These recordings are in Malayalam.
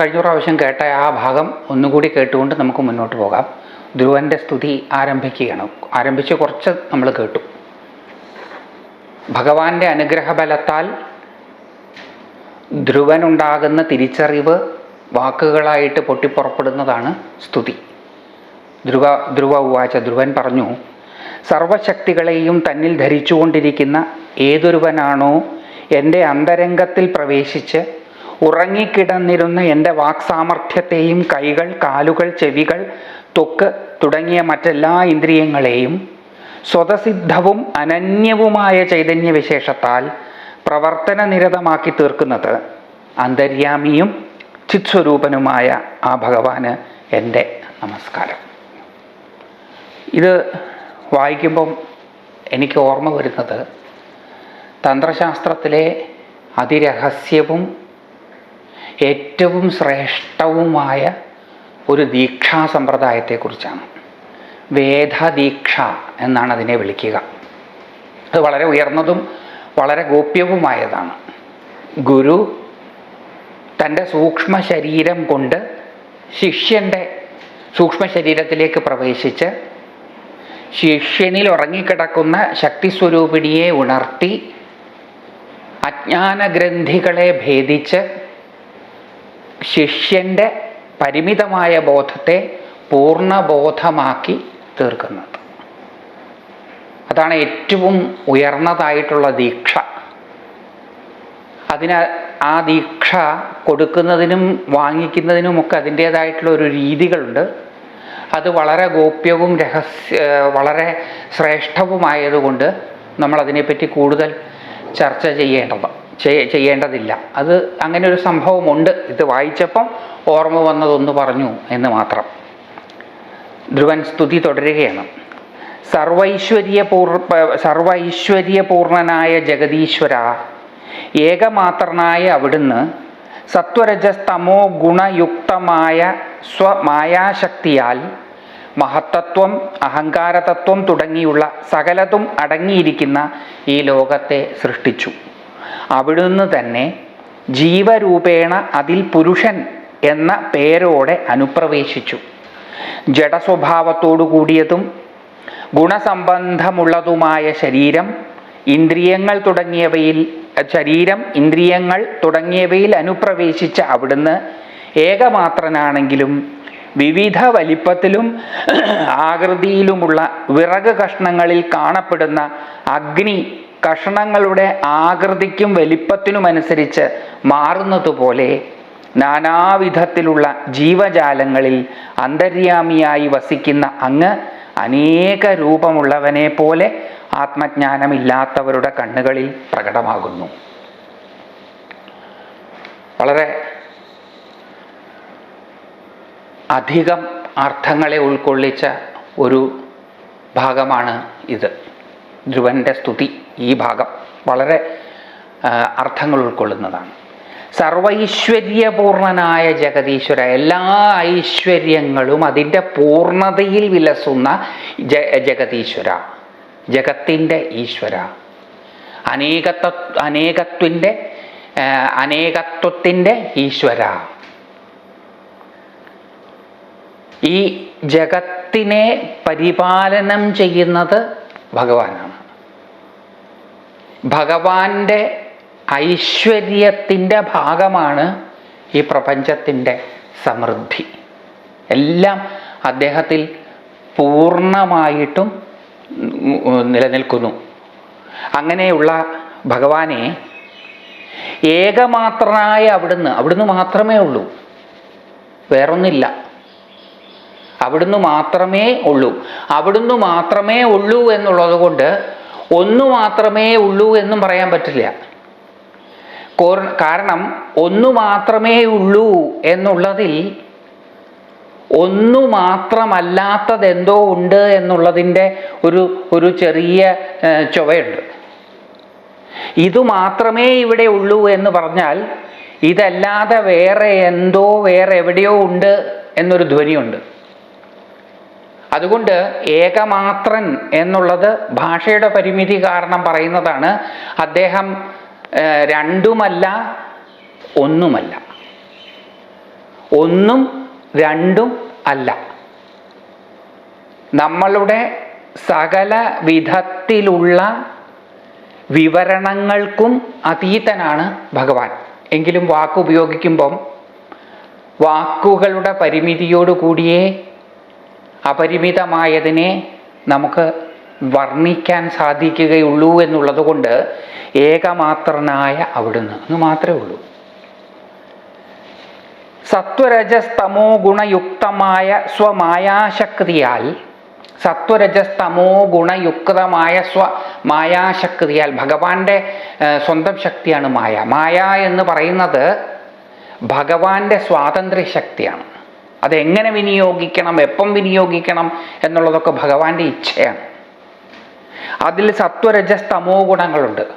കഴിഞ്ഞ പ്രാവശ്യം കേട്ട ആ ഭാഗം ഒന്നുകൂടി കേട്ടുകൊണ്ട് നമുക്ക് മുന്നോട്ട് പോകാം. ധ്രുവന്റെ സ്തുതി ആരംഭിക്കുകയാണ്. ആരംഭിച്ച് കുറച്ച് നമ്മൾ കേട്ടു. ഭഗവാന്റെ അനുഗ്രഹബലത്താൽ ധ്രുവനുണ്ടാകുന്ന തിരിച്ചറിവ് വാക്കുകളായിട്ട് പൊട്ടിപ്പുറപ്പെടുന്നതാണ് സ്തുതി. ധ്രുവ ധ്രുവ ഉവാച ധ്രുവൻ പറഞ്ഞു സർവശക്തികളെയും തന്നിൽ ധരിച്ചുകൊണ്ടിരിക്കുന്ന ഏതൊരുവനാണോ എന്റെ അന്തരംഗത്തിൽ പ്രവേശിച്ച് ഉറങ്ങിക്കിടന്നിരുന്ന എന്റെ വാക്സാമർഥ്യത്തെയും കൈകൾ കാലുകൾ ചെവികൾ തൊക്ക് തുടങ്ങിയ മറ്റെല്ലാ ഇന്ദ്രിയങ്ങളെയും സ്വതസിദ്ധവും അനന്യവുമായ ചൈതന്യവിശേഷത്താൽ പ്രവർത്തനനിരതമാക്കി തീർക്കുന്നത് അന്തര്യാമിയും ചിത്സ്വരൂപനുമായ ആ ഭഗവാന് എന്റെ നമസ്കാരം. ഇത് വായിക്കുമ്പം എനിക്ക് ഓർമ്മ വരുന്നത് തന്ത്രശാസ്ത്രത്തിലെ അതിരഹസ്യവും ഏറ്റവും ശ്രേഷ്ഠവുമായ ഒരു ദീക്ഷാ സമ്പ്രദായത്തെക്കുറിച്ചാണ്. വേദദീക്ഷ എന്നാണ് അതിനെ വിളിക്കുക. അത് വളരെ ഉയർന്നതും വളരെ ഗോപ്യവുമായതാണ്. ഗുരു തന്റെ സൂക്ഷ്മ ശരീരം കൊണ്ട് ശിഷ്യന്റെ സൂക്ഷ്മ ശരീരത്തിലേക്ക് പ്രവേശിച്ച് ശിഷ്യനിൽ ഉറങ്ങിക്കിടക്കുന്ന ശക്തി ശക്തിസ്വരൂപിണിയെ ഉണർത്തി അജ്ഞാനഗ്രന്ഥികളെ ഭേദിച്ച് ശിഷ്യന്റെ പരിമിതമായ ബോധത്തെ പൂർണബോധമാക്കി തീർക്കുന്നത്. അതാണ് ഏറ്റവും ഉയർന്നതായിട്ടുള്ള ദീക്ഷ. അതിന് ആ ദീക്ഷ കൊടുക്കുന്നതിനും വാങ്ങിക്കുന്നതിനുമൊക്കെ അതിന്റേതായിട്ടുള്ള ഒരു രീതികളുണ്ട്. അത് വളരെ ഗോപ്യവും രഹസ്യ വളരെ ശ്രേഷ്ഠവുമായതുകൊണ്ട് നമ്മളതിനെപ്പറ്റി കൂടുതൽ ചർച്ച ചെയ്യേണ്ടത് ചെയ്യ- ചെയ്യേണ്ടതില്ല. അത് അങ്ങനെ ഒരു സംഭവമുണ്ട്. ഇത് വായിച്ചപ്പം ഓർമ്മ വന്നതൊന്ന് പറഞ്ഞു എന്ന് മാത്രം. ധ്രുവൻ സ്തുതി തുടരുകയാണ്. സർവൈശ്വര്യപൂർ സർവൈശ്വര്യപൂർണനായ ജഗദീശ്വര ഏകമാത്രനായ അവിടുന്ന് സത്വരജസ്തമോ ഗുണയുക്തമായ സ്വമായാശക്തിയാൽ മഹത്തത്വം അഹങ്കാരതത്വം തുടങ്ങിയുള്ള സകലതും അടങ്ങിയിരിക്കുന്ന ഈ ലോകത്തെ സൃഷ്ടിച്ചു. അവിടുന്ന് തന്നെ ജീവരൂപേണ അതിൽ പുരുഷൻ എന്ന പേരോടെ അനുപ്രവേശിച്ചു. ജഡസ്വഭാവത്തോടു കൂടിയതും ഗുണസംബന്ധമുള്ളതുമായ ശരീരം ഇന്ദ്രിയങ്ങൾ തുടങ്ങിയവയിൽ ശരീരം ഇന്ദ്രിയങ്ങൾ തുടങ്ങിയവയിൽ അനുപ്രവേശിച്ച അവിടുന്ന് ഏകമാത്രനാണെങ്കിലും വിവിധ വലിപ്പത്തിലും ആകൃതിയിലുമുള്ള വിറക് കഷ്ണങ്ങളിൽ കാണപ്പെടുന്ന അഗ്നി കഷണങ്ങളുടെ ആകൃതിക്കും വലിപ്പത്തിനുമനുസരിച്ച് മാറുന്നതുപോലെ നാനാവിധത്തിലുള്ള ജീവജാലങ്ങളിൽ അന്തര്യാമിയായി വസിക്കുന്ന അങ്ങ് അനേക രൂപമുള്ളവനെ പോലെ ആത്മജ്ഞാനമില്ലാത്തവരുടെ കണ്ണുകളിൽ പ്രകടമാകുന്നു. വളരെ അധികം അർത്ഥങ്ങളെ ഉൾക്കൊള്ളിച്ച ഒരു ഭാഗമാണ് ഇത്. ധ്രുവന്റെ സ്തുതി. ഈ ഭാഗം വളരെ അർത്ഥങ്ങൾ ഉൾക്കൊള്ളുന്നതാണ്. സർവൈശ്വര്യപൂർണനായ ജഗദീശ്വര എല്ലാ ഐശ്വര്യങ്ങളും അതിന്റെ പൂർണതയിൽ വിലസുന്ന ജ ജഗദീശ്വര ജഗത്തിന്റെ ഈശ്വര. അനേകത്വ അനേകത്വന്റെ അനേകത്വത്തിന്റെ ഈശ്വര. ഈ ജഗത്തിനെ പരിപാലനം ചെയ്യുന്നത് ഭഗവാനാണ്. ഭഗവാന്റെ ഐശ്വര്യത്തിന്റെ ഭാഗമാണ് ഈ പ്രപഞ്ചത്തിന്റെ സമൃദ്ധി. എല്ലാം അദ്ദേഹത്തിൽ പൂർണമായിട്ടും നിലനിൽക്കുന്നു. അങ്ങനെയുള്ള ഭഗവാനെ ഏകമാത്രനായ അവിടുന്ന് അവിടുന്ന് മാത്രമേ ഉള്ളൂ. വേറൊന്നില്ല. അവിടുന്ന് മാത്രമേ ഉള്ളൂ. അവിടുന്ന് മാത്രമേ ഉള്ളൂ എന്നുള്ളത് കൊണ്ട് ഒന്ന് മാത്രമേ ഉള്ളൂ എന്നും പറയാൻ പറ്റില്ല. കാരണം ഒന്നു മാത്രമേ ഉള്ളൂ എന്നുള്ളതിൽ ഒന്നു മാത്രമല്ലാത്തത് എന്തോ ഉണ്ട് എന്നുള്ളതിന്റെ ഒരു ഒരു ചെറിയ ചുവയുണ്ട്. ഇത് മാത്രമേ ഇവിടെ ഉള്ളൂ എന്ന് പറഞ്ഞാൽ ഇതല്ലാതെ വേറെ എന്തോ വേറെ എവിടെയോ ഉണ്ട് എന്നൊരു ധ്വനിയുണ്ട്. അതുകൊണ്ട് ഏകമാത്രൻ എന്നുള്ളത് ഭാഷയുടെ പരിമിതി കാരണം പറയുന്നതാണ്. അദ്ദേഹം രണ്ടുമല്ല ഒന്നുമല്ല. ഒന്നും രണ്ടും അല്ല. നമ്മളുടെ സകല വിധത്തിലുള്ള വിവരണങ്ങൾക്കും അതീതനാണ് ഭഗവാൻ. എങ്കിലും വാക്കുപയോഗിക്കുമ്പം വാക്കുകളുടെ പരിമിതിയോട് കൂടിയേ അപരിമിതമായതിനെ നമുക്ക് വർണിക്കാൻ സാധിക്കുകയുള്ളൂ എന്നുള്ളത് കൊണ്ട് ഏകമാത്രനായ അവിടുന്ന്. എന്ന് മാത്രമേ ഉള്ളൂ. സത്വരജസ്തമോ ഗുണയുക്തമായ സ്വമായാശക്തിയാൽ സത്വരജസ്തമോ ഗുണയുക്തമായ സ്വ മായാശക്തിയാൽ ഭഗവാന്റെ സ്വന്തം ശക്തിയാണ് മായ. മായ എന്ന് പറയുന്നത് ഭഗവാന്റെ സ്വാതന്ത്ര്യ ശക്തിയാണ് അതെങ്ങനെ വിനിയോഗിക്കണം? എപ്പം വിനിയോഗിക്കണം? എന്നുള്ളതൊക്കെ ഭഗവാന്റെ ഇച്ഛയാണ്. അതിൽ സത്വരജസ്തമോ ഗുണങ്ങളുണ്ട്.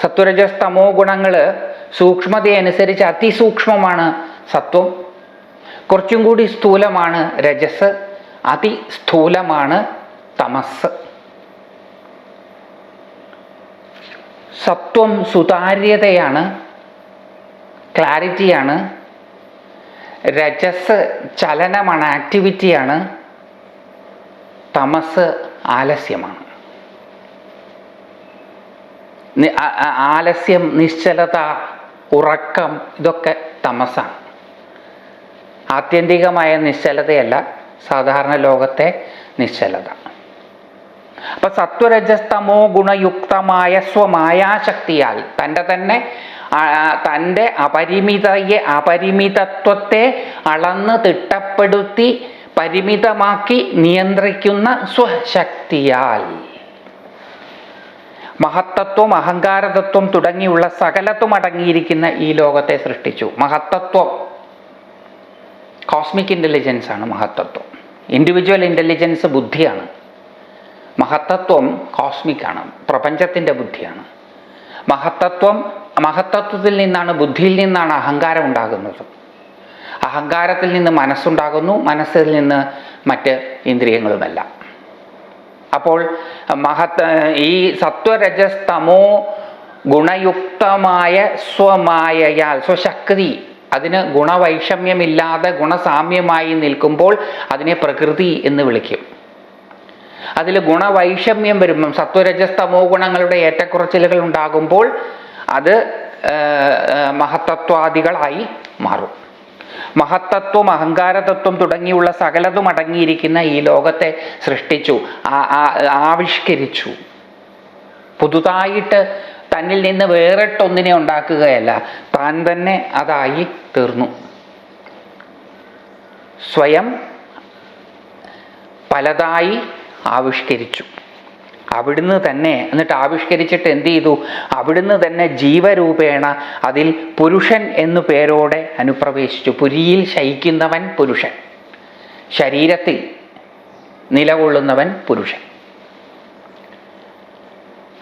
സത്വരജസ്തമോ ഗുണങ്ങൾ സൂക്ഷ്മതയനുസരിച്ച് അതിസൂക്ഷ്മമാണ് സത്വം. കുറച്ചും കൂടി സ്ഥൂലമാണ് രജസ്. അതിസ്ഥൂലമാണ് തമസ്. സത്വം സുതാര്യതയാണ് ക്ലാരിറ്റിയാണ് രജസ് ചലനമാണ് ആക്ടിവിറ്റിയാണ് തമസ് ആലസ്യമാണ്. ആലസ്യം നിശ്ചലത ഉറക്കം ഇതൊക്കെ തമസാണ്. ആത്യന്തികമായ നിശ്ചലതയല്ല സാധാരണ ലോകത്തെ നിശ്ചലത. അപ്പൊ സത്വരജസ്തമോ ഗുണയുക്തമായ സ്വമായാശക്തിയാൽ തന്റെ തന്നെ തന്റെ അപരിമിതയെ അപരിമിതത്വത്തെ അളന്ന് തിട്ടപ്പെടുത്തി പരിമിതമാക്കി നിയന്ത്രിക്കുന്ന സ്വശക്തിയാൽ. മഹത്തത്വം അഹങ്കാരതത്വം തുടങ്ങിയുള്ള സകലത്വം അടങ്ങിയിരിക്കുന്ന ഈ ലോകത്തെ സൃഷ്ടിച്ചു. മഹത്തത്വം. കോസ്മിക് ഇന്റലിജൻസ് ആണ് മഹത്തത്വം. ഇൻഡിവിജ്വൽ ഇന്റലിജൻസ് ബുദ്ധിയാണ്. മഹത്തത്വം കോസ്മിക് ആണ്. പ്രപഞ്ചത്തിന്റെ ബുദ്ധിയാണ്. മഹത്തത്വം മഹത്തത്വത്തിൽ നിന്നാണ് ബുദ്ധിയിൽ നിന്നാണ് അഹങ്കാരം ഉണ്ടാകുന്നത് അഹങ്കാരത്തിൽ നിന്ന് മനസ്സുണ്ടാകുന്നു മനസ്സിൽ നിന്ന് മറ്റ് ഇന്ദ്രിയങ്ങളുമെല്ലാം. അപ്പോൾ മഹത്ത് ഈ സത്വരജസ് തമോ ഗുണയുക്തമായ സ്വമായയാൽ സ്വശക്തി അതിന് ഗുണവൈഷമ്യമില്ലാതെ ഗുണസാമ്യമായി നിൽക്കുമ്പോൾ അതിനെ പ്രകൃതി എന്ന് വിളിക്കും. അതിൽ ഗുണവൈഷമ്യം വരുമ്പം സത്വരജസ്തമോ ഗുണങ്ങളുടെ ഏറ്റക്കുറച്ചിലുകൾ ഉണ്ടാകുമ്പോൾ അത് മഹത്തത്വാദികളായി മാറും. മഹത്തത്വം അഹങ്കാരതത്വം തുടങ്ങിയുള്ള സകലതും അടങ്ങിയിരിക്കുന്ന ഈ ലോകത്തെ സൃഷ്ടിച്ചു ആവിഷ്കരിച്ചു. പുതുതായിട്ട് തന്നിൽ നിന്ന് വേറിട്ടൊന്നിനെ ഉണ്ടാക്കുകയല്ല താൻ തന്നെ അതായി തീർന്നു. സ്വയം പലതായി ആവിഷ്കരിച്ചു. അവിടുന്ന് തന്നെ എന്നിട്ട് ആവിഷ്കരിച്ചിട്ട് എന്ത് ചെയ്തു? അവിടുന്ന് തന്നെ ജീവരൂപേണ അതിൽ പുരുഷൻ എന്നു പേരോടെ അനുപ്രവേശിച്ചു. പുരിയിൽ ശയിക്കുന്നവൻ പുരുഷൻ. ശരീരത്തിൽ നിലകൊള്ളുന്നവൻ പുരുഷൻ.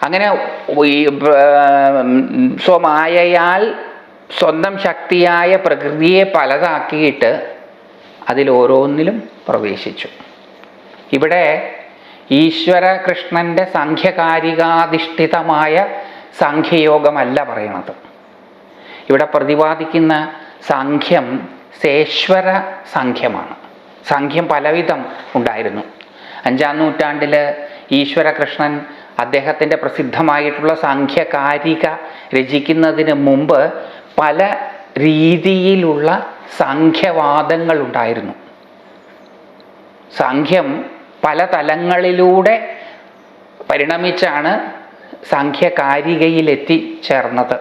അങ്ങനെ സ്വമായയാൽ സ്വന്തം ശക്തിയായ പ്രകൃതിയെ പലതാക്കിയിട്ട് അതിൽ ഓരോന്നിലും പ്രവേശിച്ചു. ഇവിടെ ഈശ്വര കൃഷ്ണന്റെ സാഖ്യകാരികാധിഷ്ഠിതമായ സാഖ്യയോഗമല്ല പറയണത്. ഇവിടെ പ്രതിപാദിക്കുന്ന സാഖ്യം സേശ്വര സാഖ്യമാണ്. സാഖ്യം പലവിധം ഉണ്ടായിരുന്നു. അഞ്ചാം നൂറ്റാണ്ടിൽ ഈശ്വരകൃഷ്ണൻ അദ്ദേഹത്തിന്റെ പ്രസിദ്ധമായിട്ടുള്ള സാഖ്യകാരിക രചിക്കുന്നതിന് മുമ്പ് പല രീതിയിലുള്ള സാഖ്യവാദങ്ങൾ ഉണ്ടായിരുന്നു. സാഖ്യം പല തലങ്ങളിലൂടെ പരിണമിച്ചാണ് സാഖ്യകാരികയിലെത്തി ചേർന്നത്.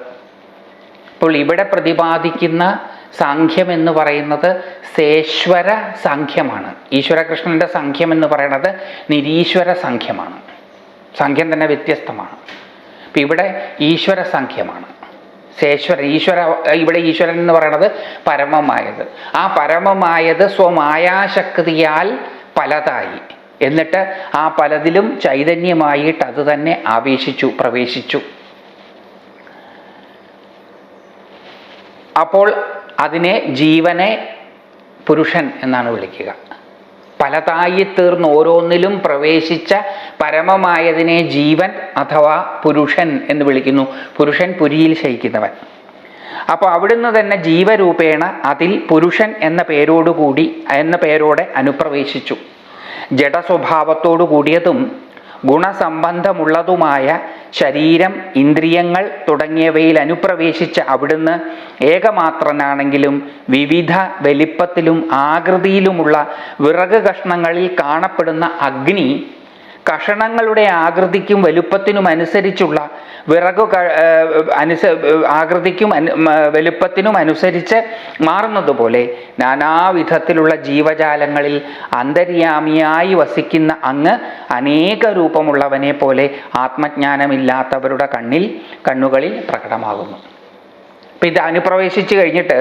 അപ്പോൾ ഇവിടെ പ്രതിപാദിക്കുന്ന സാഖ്യം എന്ന് പറയുന്നത് സേശ്വര സാഖ്യമാണ്. ഈശ്വരകൃഷ്ണന്റെ സാഖ്യം എന്ന് പറയുന്നത് നിരീശ്വര സാഖ്യമാണ്. സാഖ്യം തന്നെ വ്യത്യസ്തമാണ്. അപ്പം ഇവിടെ ഈശ്വര സാഖ്യമാണ്. സേശ്വരൻ ഈശ്വര ഇവിടെ ഈശ്വരൻ എന്ന് പറയുന്നത് പരമമായത്. ആ പരമമായത് സ്വമായാശക്തിയാൽ പലതായി. എന്നിട്ട് ആ പലതിലും ചൈതന്യമായിട്ട് അത് തന്നെ ആവേശിച്ചു പ്രവേശിച്ചു. അപ്പോൾ അതിനെ ജീവനെ പുരുഷൻ എന്നാണ് വിളിക്കുക. പലതായി തീർന്ന് ഓരോന്നിലും പ്രവേശിച്ച പരമമായതിനെ ജീവൻ അഥവാ പുരുഷൻ എന്ന് വിളിക്കുന്നു. പുരുഷൻ പുരിയിൽ ശയിക്കുന്നവൻ. അപ്പോൾ അവിടുന്ന് തന്നെ ജീവരൂപേണ അതിൽ പുരുഷൻ എന്ന പേരോടുകൂടി എന്ന പേരോടെ അനുപ്രവേശിച്ചു. ജഡസ്വഭാവത്തോടു കൂടിയതും ഗുണസംബന്ധമുള്ളതുമായ ശരീരം ഇന്ദ്രിയങ്ങൾ തുടങ്ങിയവയിൽ അനുപ്രവേശിച്ച അവിടുന്ന് ഏകമാത്രനാണെങ്കിലും വിവിധ വലിപ്പത്തിലും ആകൃതിയിലുമുള്ള വിറക് കഷ്ണങ്ങളിൽ കാണപ്പെടുന്ന അഗ്നി കഷണങ്ങളുടെ ആകൃതിക്കും വലുപ്പത്തിനും അനുസരിച്ചുള്ള വിറക് അനുസ ആകൃതിക്കും വലുപ്പത്തിനും അനുസരിച്ച് മാറുന്നതുപോലെ നാനാവിധത്തിലുള്ള ജീവജാലങ്ങളിൽ അന്തര്യാമിയായി വസിക്കുന്ന അങ്ങ് അനേക രൂപമുള്ളവനെ പോലെ ആത്മജ്ഞാനമില്ലാത്തവരുടെ കണ്ണിൽ കണ്ണുകളിൽ പ്രകടമാകുന്നു. അപ്പം ഇത് അനുപ്രവേശിച്ചു കഴിഞ്ഞിട്ട്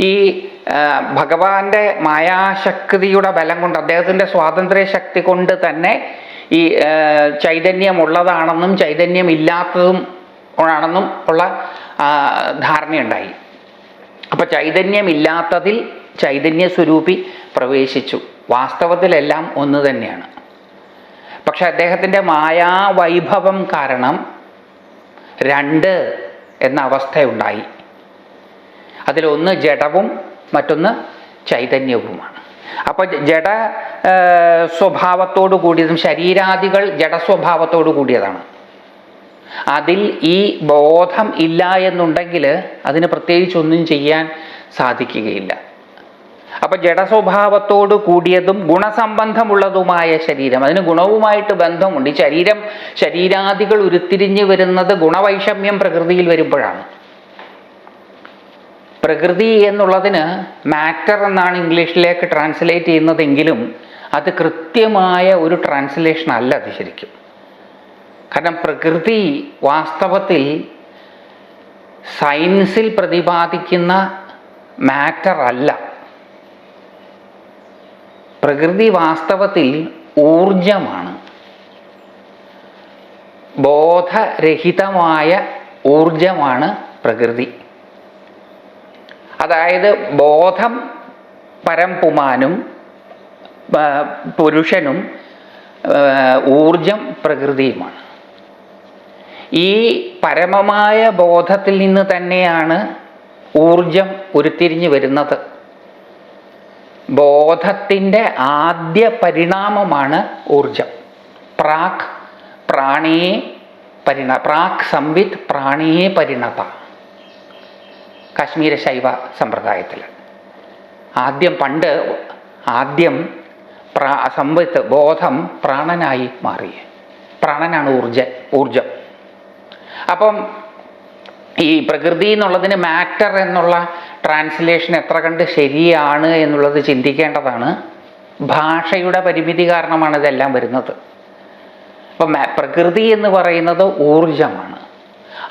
ഈ ഭഗവാന്റെ മായാശക്തിയുടെ ബലം കൊണ്ട് അദ്ദേഹത്തിന്റെ സ്വാതന്ത്ര്യ ശക്തി കൊണ്ട് തന്നെ ഈ ചൈതന്യമുള്ളതാണെന്നും ചൈതന്യം ചൈതന്യമില്ലാത്തതും ആണെന്നും ഉള്ള ധാരണയുണ്ടായി. അപ്പോൾ ചൈതന്യമില്ലാത്തതിൽ ചൈതന്യ സ്വരൂപി പ്രവേശിച്ചു. വാസ്തവത്തിലെല്ലാം ഒന്ന് തന്നെയാണ്. പക്ഷെ അദ്ദേഹത്തിന്റെ മായാവൈഭവം കാരണം രണ്ട് എന്ന അവസ്ഥയുണ്ടായി. അതിലൊന്ന് ജഡവും മറ്റൊന്ന് ചൈതന്യവുമാണ്. അപ്പോൾ ജഡ സ്വഭാവത്തോടു കൂടിയതും ശരീരാദികൾ ജഡസ്വഭാവത്തോടു കൂടിയതാണ്. അതിൽ ഈ ബോധം ഇല്ല എന്നുണ്ടെങ്കിൽ അതിന് പ്രത്യേകിച്ചൊന്നും ചെയ്യാൻ സാധിക്കുകയില്ല. അപ്പം ജഡസ്വഭാവത്തോട് കൂടിയതും ഗുണസംബന്ധമുള്ളതുമായ ശരീരം അതിന് ഗുണവുമായിട്ട് ബന്ധമുണ്ട്. ഈ ശരീരം ശരീരാദികൾ ഉരുത്തിരിഞ്ഞു വരുന്നത് ഗുണവൈഷമ്യം പ്രകൃതിയിൽ വരുമ്പോഴാണ്. പ്രകൃതി എന്നുള്ളതിന് മാറ്റർ എന്നാണ് ഇംഗ്ലീഷിലേക്ക് ട്രാൻസ്ലേറ്റ് ചെയ്യുന്നതെങ്കിലും അത് കൃത്യമായ ഒരു ട്രാൻസ്ലേഷൻ അല്ല അത് ശരിക്കും. കാരണം പ്രകൃതി വാസ്തവത്തിൽ സയൻസിൽ പ്രതിപാദിക്കുന്ന മാറ്റർ അല്ല. പ്രകൃതി വാസ്തവത്തിൽ ഊർജമാണ് ബോധരഹിതമായ ഊർജമാണ് പ്രകൃതി. അതായത് ബോധം പരംപുമാനും പുരുഷനും ഊർജം പ്രകൃതിയുമാണ്. ഈ പരമമായ ബോധത്തിൽ നിന്ന് തന്നെയാണ് ഊർജം ഉരുത്തിരിഞ്ഞു വരുന്നത്. ബോധത്തിന്റെ ആദ്യ പരിണാമമാണ് ഊർജം. പ്രാക് പ്രാണിയെ പരിണ പ്രാക് സംവിത് പ്രാണിയെ പരിണത. കാശ്മീര ശൈവ സമ്പ്രദായത്തിൽ. ആദ്യം പണ്ട് ആദ്യം പ്രാ സമ്പത്ത് ബോധം പ്രാണനായി മാറി. പ്രാണനാണ് ഊർജ ഊർജം. അപ്പം ഈ പ്രകൃതി എന്നുള്ളതിന് മാറ്റർ എന്നുള്ള ട്രാൻസ്ലേഷൻ എത്ര കണ്ട് ശരിയാണ് എന്നുള്ളത് ചിന്തിക്കേണ്ടതാണ്. ഭാഷയുടെ പരിമിതി കാരണമാണ് ഇതെല്ലാം വരുന്നത്. അപ്പം പ്രകൃതി എന്ന് പറയുന്നത് ഊർജമാണ്.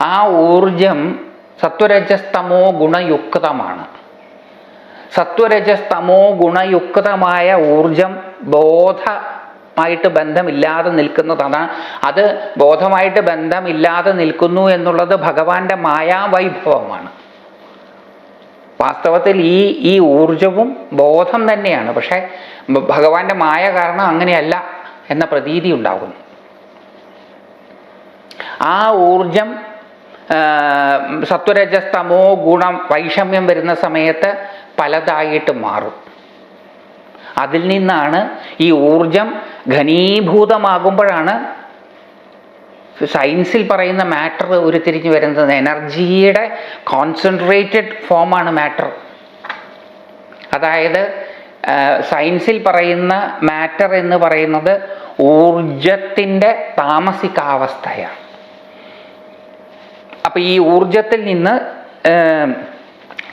ആ ഊർജം സത്വരജസ്തമോ ഗുണയുക്തമാണ്. സത്വരജസ്തമോ ഗുണയുക്തമായ ഊർജം ബോധമായിട്ട് ബന്ധമില്ലാതെ നിൽക്കുന്നതാണ്. അത് ബോധമായിട്ട് ബന്ധമില്ലാതെ നിൽക്കുന്നു എന്നുള്ളത് ഭഗവാന്റെ മായാവൈഭവമാണ്. വാസ്തവത്തിൽ ഈ ഈ ഊർജവും ബോധം തന്നെയാണ്. പക്ഷേ ഭഗവാന്റെ മായ കാരണം അങ്ങനെയല്ല എന്ന പ്രതീതി ഉണ്ടാകുന്നു. ആ ഊർജം സത്വരജസ്തമോ ഗുണം വൈഷമ്യം വരുന്ന സമയത്ത് പലതായിട്ട് മാറും. അതിൽ നിന്നാണ് ഈ ഊർജം ഘനീഭൂതമാകുമ്പോഴാണ് സയൻസിൽ പറയുന്ന മാറ്റർ ഉരുത്തിരിഞ്ഞു വരുന്നത്. എനർജിയുടെ കോൺസെൻട്രേറ്റഡ് ഫോമാണ് മാറ്റർ. അതായത് സയൻസിൽ പറയുന്ന മാറ്റർ എന്ന് പറയുന്നത് ഊർജത്തിന്റെ താമസികാവസ്ഥയാണ്. അപ്പം ഈ ഊർജത്തിൽ നിന്ന്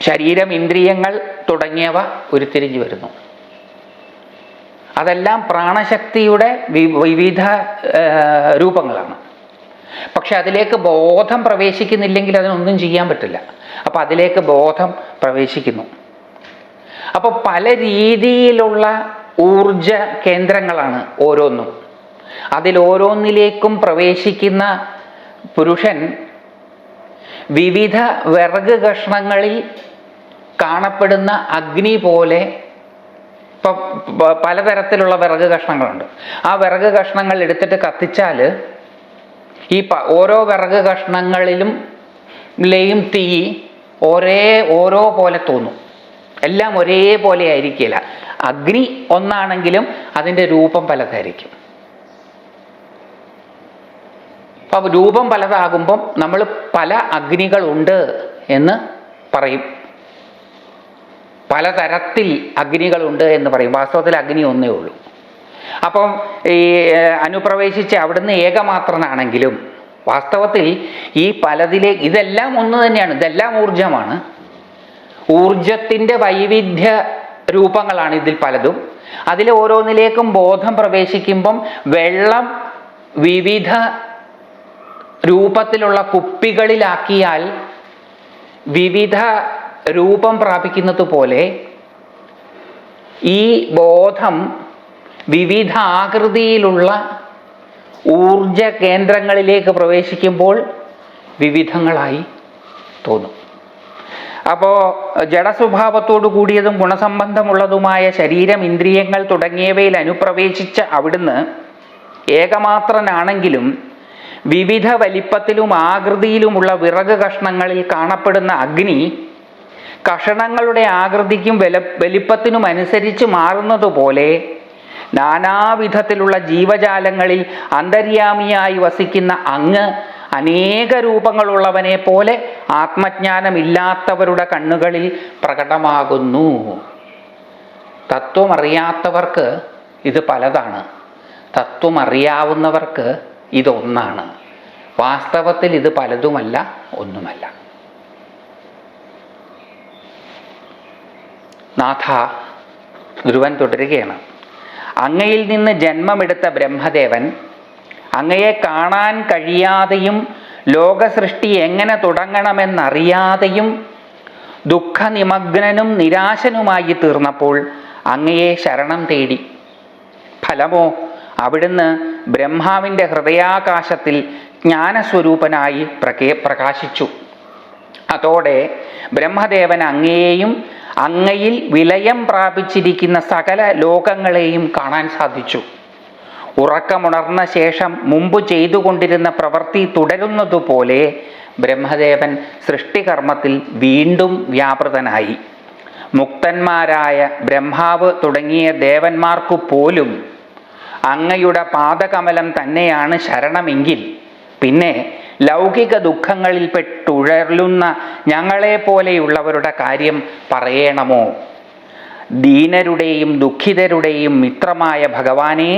ശരീരം ഇന്ദ്രിയങ്ങൾ തുടങ്ങിയവ ഉരുത്തിരിഞ്ഞു വരുന്നു. അതെല്ലാം പ്രാണശക്തിയുടെ വിവിധ രൂപങ്ങളാണ്. പക്ഷെ അതിലേക്ക് ബോധം പ്രവേശിക്കുന്നില്ലെങ്കിൽ അതിനൊന്നും ചെയ്യാൻ പറ്റില്ല. അപ്പോൾ അതിലേക്ക് ബോധം പ്രവേശിക്കുന്നു. അപ്പോൾ പല രീതിയിലുള്ള ഊർജ കേന്ദ്രങ്ങളാണ് ഓരോന്നും. അതിൽ ഓരോന്നിലേക്കും പ്രവേശിക്കുന്ന പുരുഷൻ വിവിധ വിറക് കഷ്ണങ്ങളിൽ കാണപ്പെടുന്ന അഗ്നി പോലെ ഇപ്പം പലതരത്തിലുള്ള വിറക് കഷ്ണങ്ങളുണ്ട്. ആ വിറക് കഷ്ണങ്ങൾ എടുത്തിട്ട് കത്തിച്ചാൽ ഈ ഓരോ വിറക് കഷ്ണങ്ങളിലും ലെയും തീ ഒരേ ഓരോ പോലെ തോന്നും. എല്ലാം ഒരേപോലെ ആയിരിക്കില്ല. അഗ്നി ഒന്നാണെങ്കിലും അതിന്റെ രൂപം പലതായിരിക്കും. അപ്പം രൂപം പലതാകുമ്പം നമ്മൾ പല അഗ്നികളുണ്ട് എന്ന് പറയും. പലതരത്തിൽ അഗ്നികളുണ്ട് എന്ന് പറയും. വാസ്തവത്തിൽ അഗ്നി ഒന്നേ ഉള്ളൂ. അപ്പം ഈ അനുപ്രവേശിച്ച് അവിടുന്ന് ഏകമാത്രനാണെങ്കിലും വാസ്തവത്തിൽ ഈ പലതിലെ ഇതെല്ലാം ഒന്ന് തന്നെയാണ്. ഇതെല്ലാം ഊർജമാണ് ഊർജത്തിന്റെ വൈവിധ്യ രൂപങ്ങളാണ് ഇതിൽ പലതും. അതിൽ ഓരോന്നിലേക്കും ബോധം പ്രവേശിക്കുമ്പം വെള്ളം വിവിധ രൂപത്തിലുള്ള കുപ്പികളിലാക്കിയാൽ വിവിധ രൂപം പ്രാപിക്കുന്നത് പോലെ ഈ ബോധം വിവിധ ആകൃതിയിലുള്ള ഊർജ കേന്ദ്രങ്ങളിലേക്ക് പ്രവേശിക്കുമ്പോൾ വിവിധങ്ങളായി തോന്നും. അപ്പോൾ ജഡസ്വഭാവത്തോടു കൂടിയതും ഗുണസംബന്ധമുള്ളതുമായ ശരീരം ഇന്ദ്രിയങ്ങൾ തുടങ്ങിയവയിൽ അനുപ്രവേശിച്ച അവിടുന്ന് ഏകമാത്രനാണെങ്കിലും വിവിധ വലിപ്പത്തിലും ആകൃതിയിലുമുള്ള വിറക് കഷ്ണങ്ങളിൽ കാണപ്പെടുന്ന അഗ്നി കഷണങ്ങളുടെ ആകൃതിക്കും വല വലിപ്പത്തിനും അനുസരിച്ച് മാറുന്നതുപോലെ നാനാവിധത്തിലുള്ള ജീവജാലങ്ങളിൽ അന്തര്യാമിയായി വസിക്കുന്ന അങ്ങ് അനേക രൂപങ്ങളുള്ളവനെ പോലെ ആത്മജ്ഞാനമില്ലാത്തവരുടെ കണ്ണുകളിൽ പ്രകടമാകുന്നു. തത്വമറിയാത്തവർക്ക് ഇത് പലതാണ്. തത്വമറിയാവുന്നവർക്ക് ഇതൊന്നാണ്. വാസ്തവത്തിൽ ഇത് പലതുമല്ല ഒന്നുമല്ല. നാഥ ധ്രുവൻ തുടരുകയാണ്. അങ്ങയിൽ നിന്ന് ജന്മമെടുത്ത ബ്രഹ്മദേവൻ അങ്ങയെ കാണാൻ കഴിയാതെയും ലോകസൃഷ്ടി എങ്ങനെ തുടങ്ങണമെന്നറിയാതെയും ദുഃഖനിമഗ്നനും നിരാശനുമായി തീർന്നപ്പോൾ അങ്ങയെ ശരണം തേടി. ഫലമോ അവിടുന്ന് ബ്രഹ്മാവിന്റെ ഹൃദയാകാശത്തിൽ ജ്ഞാനസ്വരൂപനായി പ്രകേ പ്രകാശിച്ചു. അതോടെ ബ്രഹ്മദേവൻ അങ്ങയെയും അങ്ങയിൽ വിലയം പ്രാപിച്ചിരിക്കുന്ന സകല ലോകങ്ങളെയും കാണാൻ സാധിച്ചു. ഉറക്കമുണർന്ന ശേഷം മുമ്പ് ചെയ്തുകൊണ്ടിരുന്ന പ്രവൃത്തി തുടരുന്നതുപോലെ ബ്രഹ്മദേവൻ സൃഷ്ടികർമ്മത്തിൽ വീണ്ടും വ്യാപൃതനായി. മുക്തന്മാരായ ബ്രഹ്മാവ് തുടങ്ങിയ ദേവന്മാർക്കു പോലും അങ്ങയുടെ പാദകമലം തന്നെയാണ് ശരണമെങ്കിൽ. പിന്നെ ലൗകിക ദുഃഖങ്ങളിൽ പെട്ടുഴലുന്ന ഞങ്ങളെ പോലെയുള്ളവരുടെ കാര്യം പറയണമോ? ദീനരുടെയും ദുഃഖിതരുടെയും മിത്രമായ ഭഗവാനെ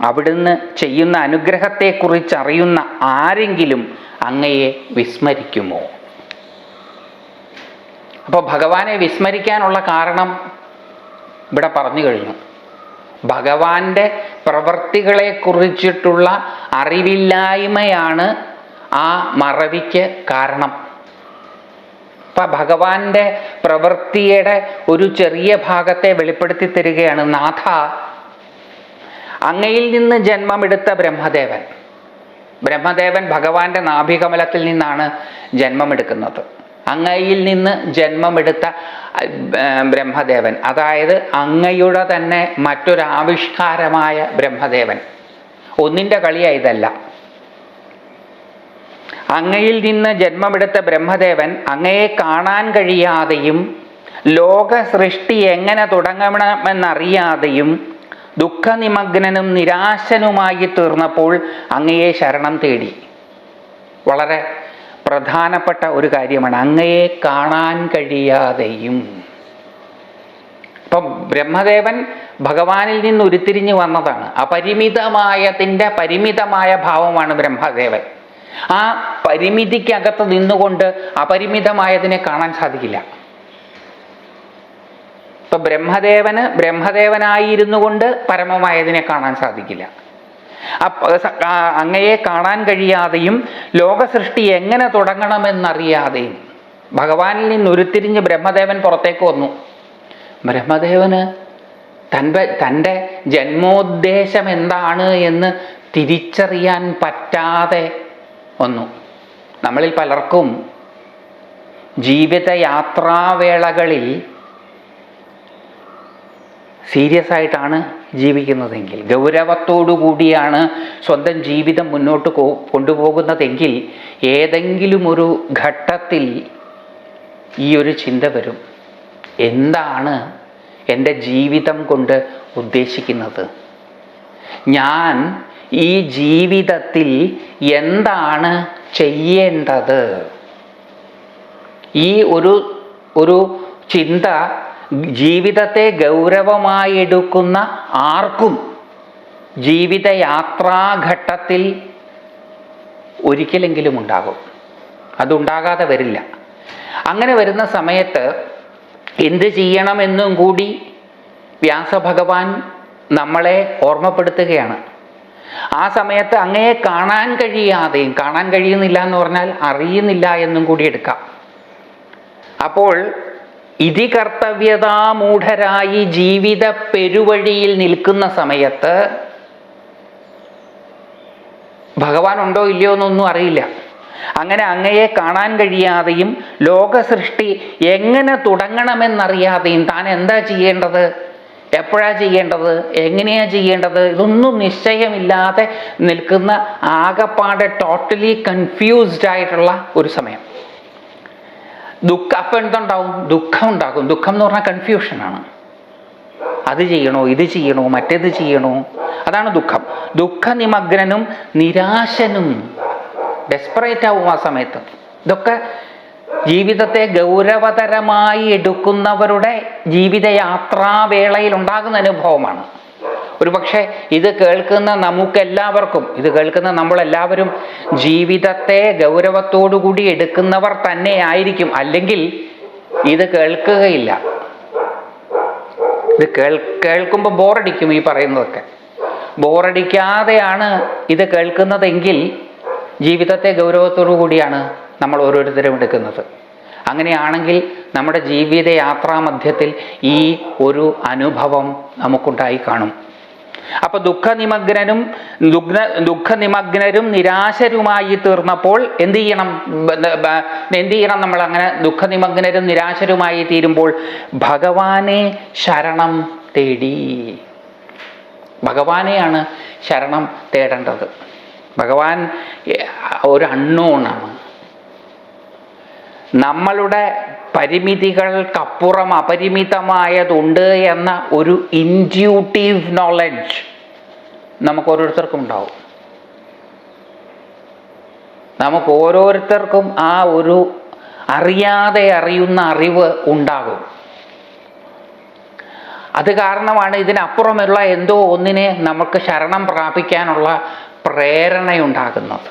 അവിടുന്ന് ചെയ്യുന്ന അനുഗ്രഹത്തെക്കുറിച്ച് അറിയുന്ന ആരെങ്കിലും അങ്ങയെ വിസ്മരിക്കുമോ? അപ്പോൾ ഭഗവാനെ വിസ്മരിക്കാനുള്ള കാരണം ഇവിടെ പറഞ്ഞു കഴിഞ്ഞു. ഭഗവാന്റെ പ്രവൃത്തികളെ കുറിച്ചിട്ടുള്ള അറിവില്ലായ്മയാണ് ആ മറവിക്ക് കാരണം. ഇപ്പം ഭഗവാന്റെ പ്രവൃത്തിയുടെ ഒരു ചെറിയ ഭാഗത്തെ വെളിപ്പെടുത്തി തരികയാണ് നാഥ. അങ്ങയിൽ നിന്ന് ജന്മമെടുത്ത ബ്രഹ്മദേവൻ. ബ്രഹ്മദേവൻ ഭഗവാന്റെ നാഭികമലത്തിൽ നിന്നാണ് ജന്മമെടുക്കുന്നത്. അങ്ങയിൽ നിന്ന് ജന്മമെടുത്ത ബ്രഹ്മദേവൻ. അതായത് അങ്ങയുടെ തന്നെ മറ്റൊരാവിഷ്കാരമായ ബ്രഹ്മദേവൻ. ഒന്നിന്റെ കളിയ ഇതല്ല. അങ്ങയിൽ നിന്ന് ജന്മമെടുത്ത ബ്രഹ്മദേവൻ അങ്ങയെ കാണാൻ കഴിയാതെയും ലോക സൃഷ്ടി എങ്ങനെ തുടങ്ങണമെന്നറിയാതെയും ദുഃഖനിമഗ്നനും നിരാശനുമായി തീർന്നപ്പോൾ അങ്ങയെ ശരണം തേടി. വളരെ പ്രധാനപ്പെട്ട ഒരു കാര്യമാണ്. അങ്ങയെ കാണാൻ കഴിയാതെയും. ഇപ്പം ബ്രഹ്മദേവൻ ഭഗവാനിൽ നിന്ന് ഉരുത്തിരിഞ്ഞു വന്നതാണ്. അപരിമിതമായതിന്റെ പരിമിതമായ ഭാവമാണ് ബ്രഹ്മദേവൻ. ആ പരിമിതിക്കകത്ത് നിന്നുകൊണ്ട് അപരിമിതമായതിനെ കാണാൻ സാധിക്കില്ല. ഇപ്പൊ ബ്രഹ്മദേവന് ബ്രഹ്മദേവനായിരുന്നു കൊണ്ട് പരമമായതിനെ കാണാൻ സാധിക്കില്ല. അങ്ങയെ കാണാൻ കഴിയാതെയും ലോകസൃഷ്ടി എങ്ങനെ തുടങ്ങണമെന്നറിയാതെയും ഭഗവാനിൽ നിന്ന് ഉരുത്തിരിഞ്ഞ് ബ്രഹ്മദേവൻ പുറത്തേക്ക് വന്നു. ബ്രഹ്മദേവന് തന്റെ തന്റെ ജന്മോദ്ദേശം എന്താണ് എന്ന് തിരിച്ചറിയാൻ പറ്റാതെ വന്നു. നമ്മളിൽ പലർക്കും ജീവിതയാത്രാവേളകളിൽ സീരിയസ് ആയിട്ടാണ് ജീവിക്കുന്നതെങ്കിൽ ഗൗരവത്തോടു കൂടിയാണ് സ്വന്തം ജീവിതം മുന്നോട്ട് കൊണ്ടുപോകുന്നതെങ്കിൽ ഏതെങ്കിലും ഒരു ഘട്ടത്തിൽ ഈ ഒരു ചിന്ത വരും. എന്താണ് എന്റെ ജീവിതം കൊണ്ട് ഉദ്ദേശിക്കുന്നത്? ഞാൻ ഈ ജീവിതത്തിൽ എന്താണ് ചെയ്യേണ്ടത്? ഈ ഒരു ഒരു ചിന്ത ജീവിതത്തെ ഗൗരവമായി എടുക്കുന്ന ആർക്കും ജീവിതയാത്രാഘട്ടത്തിൽ ഒരിക്കലെങ്കിലും ഉണ്ടാകും. അതുണ്ടാകാതെ വരില്ല. അങ്ങനെ വരുന്ന സമയത്ത് എന്ത് ചെയ്യണമെന്നും കൂടി വ്യാസഭഗവാൻ നമ്മളെ ഓർമ്മപ്പെടുത്തുകയാണ്. ആ സമയത്ത് അങ്ങയെ കാണാൻ കഴിയാതെയും കാണാൻ കഴിയുന്നില്ല എന്ന് പറഞ്ഞാൽ അറിയുന്നില്ല എന്നും കൂടി എടുക്കാം. അപ്പോൾ ഇതി കർത്തവ്യതാമൂഢരായി ജീവിത പെരുവഴിയിൽ നിൽക്കുന്ന സമയത്ത് ഭഗവാൻ ഉണ്ടോ ഇല്ലയോ എന്നൊന്നും അറിയില്ല. അങ്ങനെ അങ്ങയെ കാണാൻ കഴിയാതെയും ലോക സൃഷ്ടി എങ്ങനെ തുടങ്ങണമെന്നറിയാതെയും താൻ എന്താ ചെയ്യേണ്ടത്? എപ്പോഴാ ചെയ്യേണ്ടത്? എങ്ങനെയാ ചെയ്യേണ്ടത്? ഇതൊന്നും നിശ്ചയമില്ലാതെ നിൽക്കുന്ന ആകപ്പാടെ ടോട്ടലി കൺഫ്യൂസ്ഡ് ആയിട്ടുള്ള ഒരു സമയം. ദുഃഖം അപ്പം എന്തുണ്ടാവും? ദുഃഖം ഉണ്ടാകും. ദുഃഖം എന്ന് പറഞ്ഞാൽ കൺഫ്യൂഷനാണ് അത് ചെയ്യണോ ഇത് ചെയ്യണോ മറ്റേത് ചെയ്യണോ? അതാണ് ദുഃഖം. ദുഃഖനിമഗ്നനും നിരാശനും ഡെസ്പറേറ്റ് ആവും ആ സമയത്ത്. ഇതൊക്കെ ജീവിതത്തെ ഗൗരവതരമായി എടുക്കുന്നവരുടെ ജീവിതയാത്രാവേളയിൽ ഉണ്ടാകുന്ന അനുഭവമാണ്. ഒരുപക്ഷെ ഇത് കേൾക്കുന്ന നമുക്കെല്ലാവർക്കും ഇത് കേൾക്കുന്ന നമ്മളെല്ലാവരും ജീവിതത്തെ ഗൗരവത്തോടുകൂടി എടുക്കുന്നവർ തന്നെ ആയിരിക്കും അല്ലെങ്കിൽ ഇത് കേൾക്കുകയില്ല. ഇത് കേൾ കേൾക്കുമ്പോൾ ബോറടിക്കും ഈ പറയുന്നതൊക്കെ. ബോറടിക്കാതെയാണ് ഇത് കേൾക്കുന്നതെങ്കിൽ ജീവിതത്തെ ഗൗരവത്തോടു കൂടിയാണ് നമ്മൾ ഓരോരുത്തരും എടുക്കുന്നത്. അങ്ങനെയാണെങ്കിൽ നമ്മുടെ ജീവിത യാത്രാമധ്യത്തിൽ ഈ ഒരു അനുഭവം നമുക്കുണ്ടായി കാണും. അപ്പൊ ദുഃഖനിമഗ്നനും ദുഗ്ന ദുഃഖനിമഗ്നരും നിരാശരുമായി തീർന്നപ്പോൾ എന്ത് ചെയ്യണം? എന്ത് ചെയ്യണം നമ്മൾ അങ്ങനെ ദുഃഖനിമഗ്നരും നിരാശരുമായി തീരുമ്പോൾ ഭഗവാനെ ശരണം തേടി. ഭഗവാനെയാണ് ശരണം തേടേണ്ടത്. ഭഗവാൻ ഒരു അണ്ണോണാണ് നമ്മളുടെ പരിമിതികൾക്കപ്പുറം അപരിമിതമായതുണ്ട് എന്ന ഒരു ഇന്റ്യൂട്ടീവ് നോളജ് നമുക്ക് ഓരോരുത്തർക്കും ഉണ്ടാവും നമുക്ക് ഓരോരുത്തർക്കും ആ ഒരു അറിയാതെ അറിയുന്ന അറിവ് ഉണ്ടാകും. അത് കാരണമാണ് ഇതിനപ്പുറമുള്ള എന്തോ ഒന്നിനെ നമുക്ക് ശരണം പ്രാപിക്കാനുള്ള പ്രേരണയുണ്ടാകുന്നത്.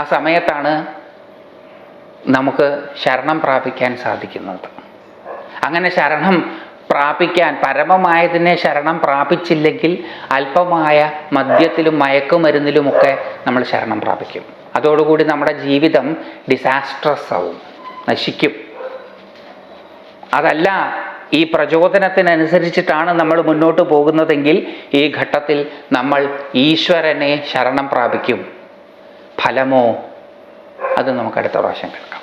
ആ സമയത്താണ് നമുക്ക് ശരണം പ്രാപിക്കാൻ സാധിക്കുന്നത്. അങ്ങനെ ശരണം പ്രാപിക്കാൻ പരമമായതിനെ ശരണം പ്രാപിച്ചില്ലെങ്കിൽ അല്പമായ മദ്യത്തിലും മയക്കുമരുന്നിലുമൊക്കെ നമ്മൾ ശരണം പ്രാപിക്കും. അതോടുകൂടി നമ്മുടെ ജീവിതം ഡിസാസ്ട്രസ് ആവും നശിക്കും. അതല്ല ഈ പ്രചോദനത്തിനനുസരിച്ചിട്ടാണ് നമ്മൾ മുന്നോട്ട് പോകുന്നതെങ്കിൽ ഈ ഘട്ടത്തിൽ നമ്മൾ ഈശ്വരനെ ശരണം പ്രാപിക്കും. ഫലമോ അത് നമുക്ക് അടുത്ത പ്രാവശ്യം കേൾക്കാം.